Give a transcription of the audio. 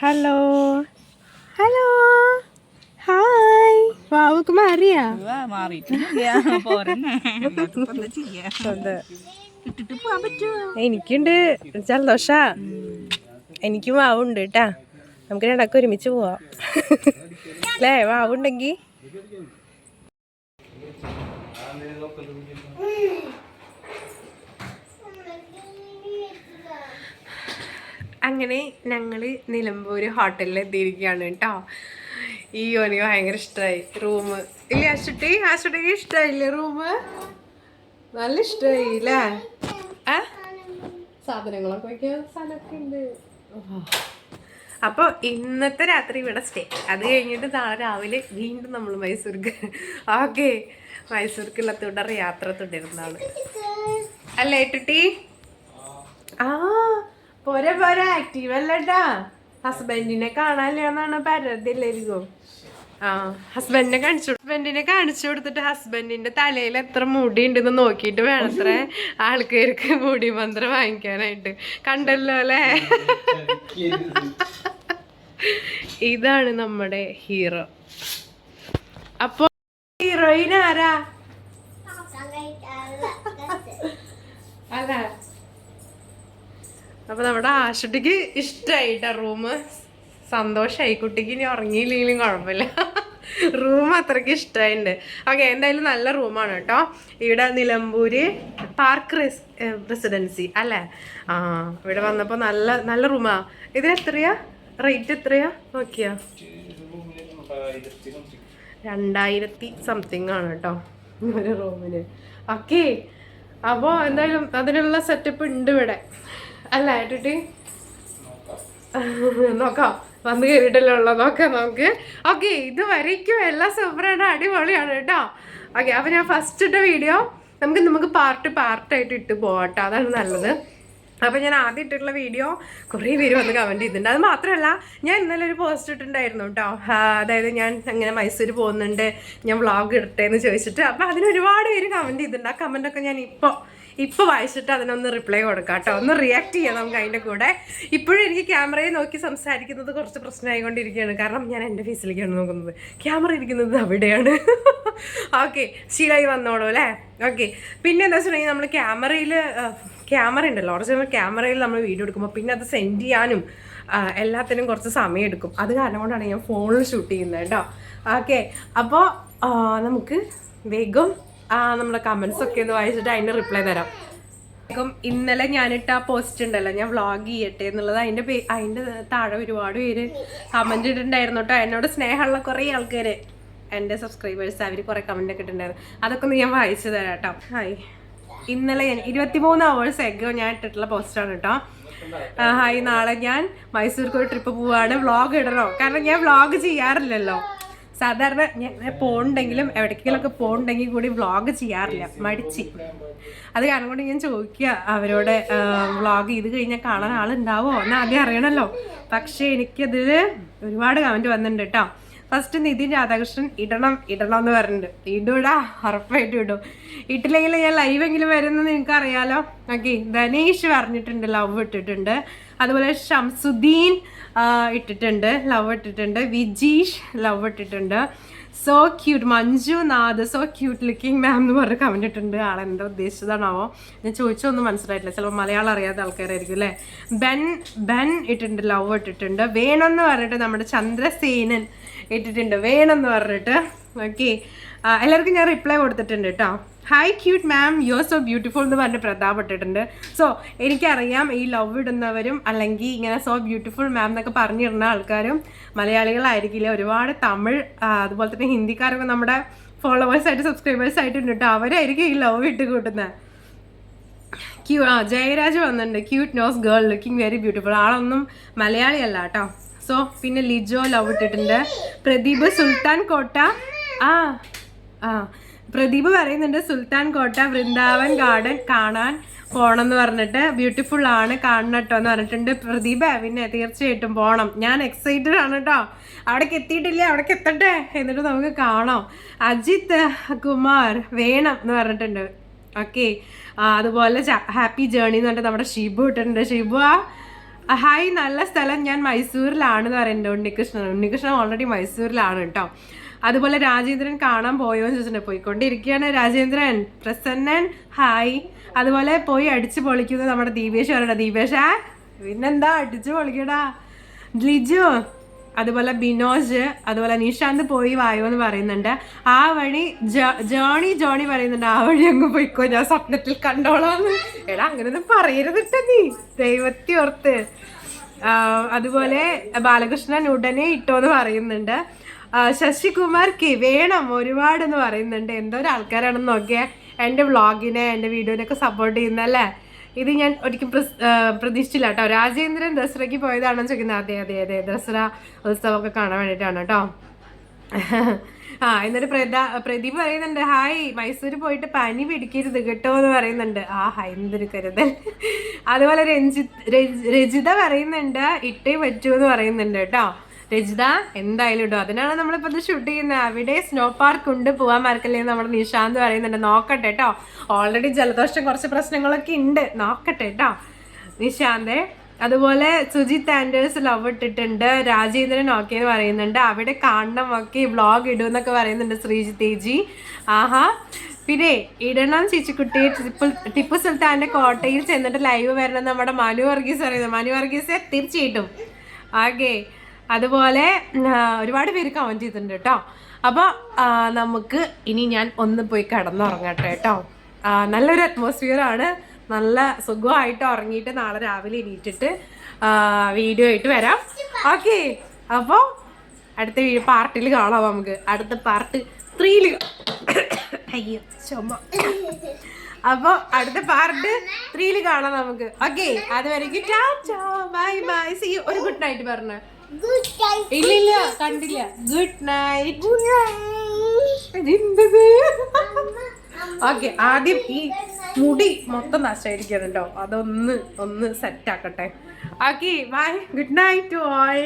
Hello hello hi വാവക്ക് മാറിയാ എനിക്കുണ്ട് ജലദോഷ എനിക്കും വാവുണ്ട് കേട്ടാ നമുക്ക് ഇടയ്ക്ക് ഒരുമിച്ച് പോവാം. അല്ലേ വാവുണ്ടെങ്കി? അങ്ങനെ ഞങ്ങൾ നിലമ്പൂർ ഹോട്ടലിൽ എത്തിയിരിക്കുകയാണ് കേട്ടോ. ഈ ഓനിക്ക് ഭയങ്കര ഇഷ്ടമായി റൂം ഇല്ല അശ്വട്ടി അശ്വട്ടിക്ക് ഇഷ്ടമായില്ലേ റൂം നല്ല ഇഷ്ടമായി അല്ലേ ആ? സാധനങ്ങളൊക്കെ വയ്ക്കാൻ സ്ഥലമൊക്കെ ഉണ്ട്. അപ്പോൾ ഇന്നത്തെ രാത്രി ഇവിടെ സ്റ്റേ അത് കഴിഞ്ഞിട്ട് നാളെ രാവിലെ വീണ്ടും നമ്മൾ മൈസൂർക്ക്. ഓക്കെ മൈസൂർക്കുള്ള തുടർ യാത്ര തുടരുന്നതാണ്. അല്ലേ ടുട്ടി ആ. പോരെ പോരെ. ആക്റ്റീവ് അല്ലട്ടാ. ഹസ്ബൻഡിനെ കാണാനില്ലെന്നാണ് പരതില്ലായിരിക്കും പരാതി ആ ഹസ്ബൻഡിനെ കാണിച്ചു ഹസ്ബൻഡിനെ കാണിച്ചു കൊടുത്തിട്ട് ഹസ്ബൻഡിന്റെ തലയിൽ എത്ര മുടി ഉണ്ടെന്ന് നോക്കിയിട്ട് വേണത്ര. ആൾക്കാർക്ക് മുടി മന്ത്രം വാങ്ങിക്കാനായിട്ട്. കണ്ടല്ലോ അല്ലേ? ഇതാണ് നമ്മുടെ ഹീറോ. അപ്പൊ ഹീറോയിൻ ആരാ? അല്ല അപ്പൊ നമ്മുടെ ആശുട്ടിക്ക് ഇഷ്ടമായിട്ടാ റൂം സന്തോഷമായി കുട്ടിക്ക് ഇനി ഉറങ്ങിയില്ലെങ്കിലും കുഴപ്പമില്ല. റൂം അത്രയ്ക്ക് ഇഷ്ടമായിട്ടുണ്ട് ഓക്കെ എന്തായാലും നല്ല റൂമാണ് കേട്ടോ. ഇവിടെ നിലമ്പൂര് പാർക്ക് റെസ് റെസിഡൻസി അല്ലേ? ആ ഇവിടെ വന്നപ്പോൾ നല്ല നല്ല റൂമാ ഇതിന് എത്രയാ? റേറ്റ് എത്രയാ? നോക്കിയാ. രണ്ടായിരത്തി സംതിങ് ആണ് കേട്ടോ. റൂമിന് ഓക്കെ അപ്പോൾ എന്തായാലും അതിനുള്ള സെറ്റപ്പ് ഉണ്ട് ഇവിടെ. അല്ല ഏട്ടി നോക്കാം. വന്ന് കയറിയിട്ടല്ലേ ഉള്ളു. നോക്കാം നമുക്ക്. ഓക്കെ ഇത് വരയ്ക്കും എല്ലാം സൂപ്പറാണ് അടിപൊളിയാണ് കേട്ടോ. ഓക്കെ അപ്പം ഞാൻ ഫസ്റ്റ് ഇട്ട വീഡിയോ നമുക്ക് നമുക്ക് പാർട്ട് പാർട്ടായിട്ട് ഇട്ട് പോകട്ടെ അതാണ് നല്ലത്. അപ്പോൾ ഞാൻ ആദ്യം ഇട്ടിട്ടുള്ള വീഡിയോ കുറേ പേര് വന്ന് കമന്റ് ചെയ്തിട്ടുണ്ട്. അത് മാത്രമല്ല ഞാൻ ഇന്നലെ ഒരു പോസ്റ്റ് ഇട്ടിട്ടുണ്ടായിരുന്നു കേട്ടോ. അതായത് ഞാൻ അങ്ങനെ മൈസൂർ പോകുന്നുണ്ട് ഞാൻ വ്ളോഗ് ഇടട്ടെ എന്ന് ചോദിച്ചിട്ട്. അപ്പോൾ അതിന് ഒരുപാട് പേര് കമന്റ് ചെയ്തിട്ടുണ്ട്. ആ കമന്റൊക്കെ ഞാൻ ഇപ്പോൾ ഇപ്പോൾ വായിച്ചിട്ട് അതിനൊന്ന് റിപ്ലൈ കൊടുക്കാം കേട്ടോ. ഒന്ന് റിയാക്ട് ചെയ്യാം നമുക്ക് അതിന്റെ കൂടെ. ഇപ്പോഴും എനിക്ക് ക്യാമറയെ നോക്കി സംസാരിക്കുന്നത് കുറച്ച് പ്രശ്നമായിക്കൊണ്ടിരിക്കുകയാണ്. കാരണം ഞാൻ എന്റെ ഫേസിലേക്കാണ് നോക്കുന്നത്. ക്യാമറ ഇരിക്കുന്നത് അവിടെയാണ്. ഓക്കെ ശീലായി വന്നോളൂ അല്ലേ? ഓക്കെ പിന്നെ എന്താ വെച്ചിട്ടുണ്ടെങ്കിൽ നമ്മൾ ക്യാമറയിൽ ക്യാമറ ഉണ്ടല്ലോ. ഒറിജിനൽ ക്യാമറയിൽ നമ്മൾ വീഡിയോ എടുക്കുമ്പോൾ പിന്നെ അത് സെൻഡ് ചെയ്യാനും എല്ലാത്തിനും കുറച്ച് സമയം എടുക്കും. അത് കാരണം കൊണ്ടാണ് ഞാൻ ഫോണിൽ ഷൂട്ട് ചെയ്യുന്നത് കേട്ടോ. ഓക്കെ അപ്പോൾ നമുക്ക് വേഗം നമ്മുടെ കമൻസ് ഒക്കെ ഒന്ന് വായിച്ചിട്ട് അതിന് റിപ്ലൈ തരാം. ഇപ്പം ഇന്നലെ ഞാനിട്ട് ആ പോസ്റ്റ് ഉണ്ടല്ലോ ഞാൻ വ്ളോഗ് ചെയ്യട്ടെ എന്നുള്ളത് അതിന്റെ പേ അതിന്റെ താഴെ ഒരുപാട് പേര് കമന്റ് ഇട്ടിട്ടുണ്ടായിരുന്നു കേട്ടോ. എന്നോട് സ്നേഹമുള്ള കുറേ ആൾക്കാർ എന്റെ സബ്സ്ക്രൈബേഴ്സ് അവർ കുറേ കമന്റ് ഒക്കെ ഇട്ടിട്ടുണ്ടായിരുന്നു. അതൊക്കെ ഒന്ന് ഞാൻ വായിച്ചു തരാം കേട്ടോ. ഹായ് ഇന്നലെ ഞാൻ ഇരുപത്തിമൂന്ന് അവേഴ്സ് എഗോ ഞാൻ ഇട്ടിട്ടുള്ള പോസ്റ്റാണ് കേട്ടോ. ആ, ഹായ് നാളെ ഞാൻ മൈസൂർക്ക് ഒരു ട്രിപ്പ് പോവാണ്. വ്ളോഗ് ഇടണോ? കാരണം ഞാൻ വ്ളോഗ് ചെയ്യാറില്ലല്ലോ. സാധാരണ ഞാൻ പോകണ്ടെങ്കിലും എവിടേക്കെങ്കിലുമൊക്കെ പോകണ്ടെങ്കിൽ കൂടി വ്ളോഗ് ചെയ്യാറില്ല മടിച്ച്. അത് കാരണം കൊണ്ട് ഞാൻ ചോദിക്കുക അവരോട് വ്ളോഗ് ചെയ്ത് കഴിഞ്ഞാൽ കാണാൻ ആളുണ്ടാവോ? എന്ന് ആദ്യം അറിയണമല്ലോ പക്ഷേ എനിക്കതിൽ ഒരുപാട് കമന്റ് വന്നിട്ടുണ്ട് കേട്ടോ ഫസ്റ്റ് നിതിൻ രാധാകൃഷ്ണൻ ഇടണം ഇടണം എന്ന് പറഞ്ഞിട്ടുണ്ട്. ഇടൂടാ ഉറപ്പായിട്ടും ഇടും. ഇട്ടില്ലെങ്കിൽ ഞാൻ ലൈവെങ്കിലും വരുന്നത് നിങ്ങൾക്ക് അറിയാലോ ഓക്കെ ധനേഷ് പറഞ്ഞിട്ടുണ്ട് ലവ് ഇട്ടിട്ടുണ്ട്. അതുപോലെ ഷംസുദ്ദീൻ ഇട്ടിട്ടുണ്ട് ലവ് ഇട്ടിട്ടുണ്ട്. വിജീഷ് ലവ് ഇട്ടിട്ടുണ്ട്. So cute Manjunath so cute looking ma'am എന്ന് പറഞ്ഞ് കമന്റ് ഇട്ടിട്ടുണ്ട്. എന്താ ഉദ്ദേശിച്ചതാണാവോ? ഞാൻ ചോദിച്ചൊന്നും മനസ്സിലായിട്ടില്ല. ചിലപ്പോൾ മലയാളം അറിയാത്ത ആൾക്കാരായിരിക്കും അല്ലേ? ബെൻ ബെൻ ഇട്ടിട്ടുണ്ട് ലവ് ഇട്ടിട്ടുണ്ട്. വേണമെന്ന് പറഞ്ഞിട്ട് നമ്മുടെ ചന്ദ്രസേനൻ ഇട്ടിട്ടുണ്ട്. വേണമെന്ന് പറഞ്ഞിട്ട് ഓക്കെ എല്ലാവർക്കും ഞാൻ റിപ്ലൈ കൊടുത്തിട്ടുണ്ട് കേട്ടോ hi cute ma'am you are so beautiful എന്ന് പറഞ്ഞ് പ്രതാപപ്പെട്ടിട്ടുണ്ട് സോ എനിക്കറിയാം ഈ ലവ് ഇടുന്നവരും അല്ലെങ്കിൽ ഇങ്ങനെ സോ ബ്യൂട്ടിഫുൾ മാം എന്നൊക്കെ പറഞ്ഞിരുന്ന ആൾക്കാരും മലയാളികളായിരിക്കില്ല? ഒരുപാട് തമിഴ് അതുപോലെ തന്നെ ഹിന്ദിക്കാരൊക്കെ നമ്മുടെ ഫോളോവേഴ്സായിട്ട് സബ്സ്ക്രൈബേഴ്സ് ആയിട്ടുണ്ട് കേട്ടോ അവരായിരിക്കും ഈ ലവ് ഇട്ട് കൂട്ടുന്നത് ക്യൂ ആ ജയരാജ് വന്നിട്ടുണ്ട്. Cute nose girl looking very beautiful ആളൊന്നും മലയാളിയല്ല കേട്ടോ സോ പിന്നെ ലിജോ ലവ് ഇട്ടിട്ടുണ്ട്. പ്രദീപ് സുൽത്താൻ കോട്ട. ആ ആ. പ്രദീപ് പറയുന്നുണ്ട് സുൽത്താൻ കോട്ട വൃന്ദാവൻ ഗാർഡൻ കാണാൻ പോണം എന്ന് പറഞ്ഞിട്ട് ബ്യൂട്ടിഫുൾ ആണ് കാണണട്ടോ എന്ന് പറഞ്ഞിട്ടുണ്ട്. പ്രദീപ് പിന്നെ തീർച്ചയായിട്ടും പോണം. ഞാൻ എക്സൈറ്റഡ് ആണ് കേട്ടോ അവിടേക്ക് എത്തിയിട്ടില്ല? അവിടേക്ക് എത്തട്ടെ? എന്നിട്ട് നമുക്ക് കാണാം. അജിത് കുമാർ വേണം എന്ന് പറഞ്ഞിട്ടുണ്ട്. ഓക്കെ. അതുപോലെ ഹാപ്പി ജേണി എന്ന് പറഞ്ഞിട്ട് നമ്മുടെ ഷിബു ഇട്ടിട്ടുണ്ട്. ഷിബു ആ ഹായ് നല്ല സ്ഥലം ഞാൻ മൈസൂരിലാണെന്ന് പറയുന്നുണ്ട്. ഉണ്ണികൃഷ്ണൻ. ഉണ്ണികൃഷ്ണൻ ഓൾറെഡി മൈസൂരിലാണ് കേട്ടോ. അതുപോലെ രാജേന്ദ്രൻ കാണാൻ പോയോ എന്ന് ചോദിച്ചിട്ടുണ്ട്. പോയിക്കൊണ്ടിരിക്കുകയാണ് രാജേന്ദ്രൻ. പ്രസന്നൻ. ഹായ്. അതുപോലെ പോയി അടിച്ചു പൊളിക്കുന്നത് നമ്മുടെ ദീപേഷ് പറയണ ദീപേഷ പിന്നെന്താ? അടിച്ചു പൊളിക്കടാ. ലിജു അതുപോലെ ബിനോജ് അതുപോലെ നിഷാന്ത് പോയി വായോ എന്ന് പറയുന്നുണ്ട്. ആ വഴി ജോണി ജോണി പറയുന്നുണ്ട്. ആ വഴി അങ്ങ് പോയിക്കോ. ഞാൻ സ്വപ്നത്തിൽ കണ്ടോളാം എടാ അങ്ങനെയൊന്നും പറയരുതിട്ട നീ. ദൈവത്തി ഓർത്ത്. അതുപോലെ ബാലകൃഷ്ണൻ ഉടനെ ഇട്ടോന്ന് പറയുന്നുണ്ട്. ശശികുമാർ കെ വേണം ഒരുപാട് എന്ന് പറയുന്നുണ്ട്. ഒരു ആൾക്കാരാണെന്ന് നോക്കിയേ. എന്റെ വ്ളോഗിനെ എന്റെ വീഡിയോനൊക്കെ സപ്പോർട്ട് ചെയ്യുന്നല്ലേ? ഇത് ഞാൻ ഒരിക്കലും പ്രതീക്ഷിച്ചില്ല കേട്ടോ. രാജേന്ദ്രൻ ദസറയ്ക്ക് പോയതാണെന്ന് ചോദിക്കുന്നത് അതെ അതെ അതെ. ദസറ ഉത്സവമൊക്കെ കാണാൻ വേണ്ടിയിട്ടാണ് കേട്ടോ. ആ എന്നിട്ട് പ്രദ പ്രദീപ് പറയുന്നുണ്ട് ഹായ് മൈസൂർ പോയിട്ട് പനി പിടിക്കരുത് കേട്ടോ എന്ന് പറയുന്നുണ്ട്. ആ ഹായ് എന്തൊരു കരുതൽ. അതുപോലെ രഞ്ജിത് രജിത പറയുന്നുണ്ട് ഇട്ടേ പറ്റൂ എന്ന് പറയുന്നുണ്ട് കേട്ടോ. രജിത എന്തായാലും ഇടും. അതിനാണ് നമ്മളിപ്പോൾ ഇത് ഷൂട്ട് ചെയ്യുന്നത് അവിടെ സ്നോ പാർക്ക് ഉണ്ട് പോകാൻ മറക്കല്ലേ നമ്മുടെ നിഷാന്ത് പറയുന്നുണ്ട്. നോക്കട്ടെ കേട്ടോ ഓൾറെഡി ജലദോഷം കുറച്ച് പ്രശ്നങ്ങളൊക്കെ ഉണ്ട്. നോക്കട്ടെ കേട്ടോ നിശാന്തേ അതുപോലെ സുജിത് ആൻഡേഴ്സ് ലവ് ഇട്ടിട്ടുണ്ട്. രാജേന്ദ്രൻ ഓക്കെ എന്ന് പറയുന്നുണ്ട്. അവിടെ കാണണം ഒക്കെ വ്ളോഗ് ഇടും എന്നൊക്കെ പറയുന്നുണ്ട് ശ്രീജിത്ത് ചേച്ചി ആഹാ. പിന്നെ ഇടണം ചേച്ചിക്കുട്ടി ടിപ്പു ടിപ്പു സുൽത്താന്റെ കോട്ടയിൽ ചെന്നിട്ട് ലൈവ് വരണം നമ്മുടെ മനു വർഗീസ് പറയുന്നത് മനു വർഗീസ് തീർച്ചയായിട്ടും. ഓക്കെ അതുപോലെ ഒരുപാട് പേര് കമന്റ് ചെയ്തിട്ടുണ്ട് കേട്ടോ അപ്പോൾ നമുക്ക് ഇനി ഞാൻ ഒന്ന് പോയി കിടന്നുറങ്ങട്ടെ കേട്ടോ നല്ലൊരു അറ്റ്മോസ്ഫിയർ ആണ്. നല്ല സുഖമായിട്ട് ഉറങ്ങിയിട്ട് നാളെ രാവിലെ എണീറ്റിട്ട് വീഡിയോ ആയിട്ട് വരാം. ഓക്കെ അപ്പോൾ അടുത്ത പാർട്ടിൽ കാണാം നമുക്ക്. അടുത്ത പാർട്ട് ത്രീയിൽ അയ്യോ ചുമ. അപ്പോൾ അടുത്ത പാർട്ട് ത്രീയിൽ കാണാം നമുക്ക്. Okay tata. ബൈ ബൈ ഒരു ഗുഡ് നൈറ്റ് പറഞ്ഞ. ഇല്ല ഇല്ല കണ്ടില്ല. ഗുഡ് നൈറ്റ് എന്തത്? ഓക്കെ ആദ്യം ഈ മുടി മൊത്തം നഷ്ടമായിരിക്കുന്നുണ്ടോ അതൊന്ന് ഒന്ന് set ആക്കട്ടെ. Okay bye good night to all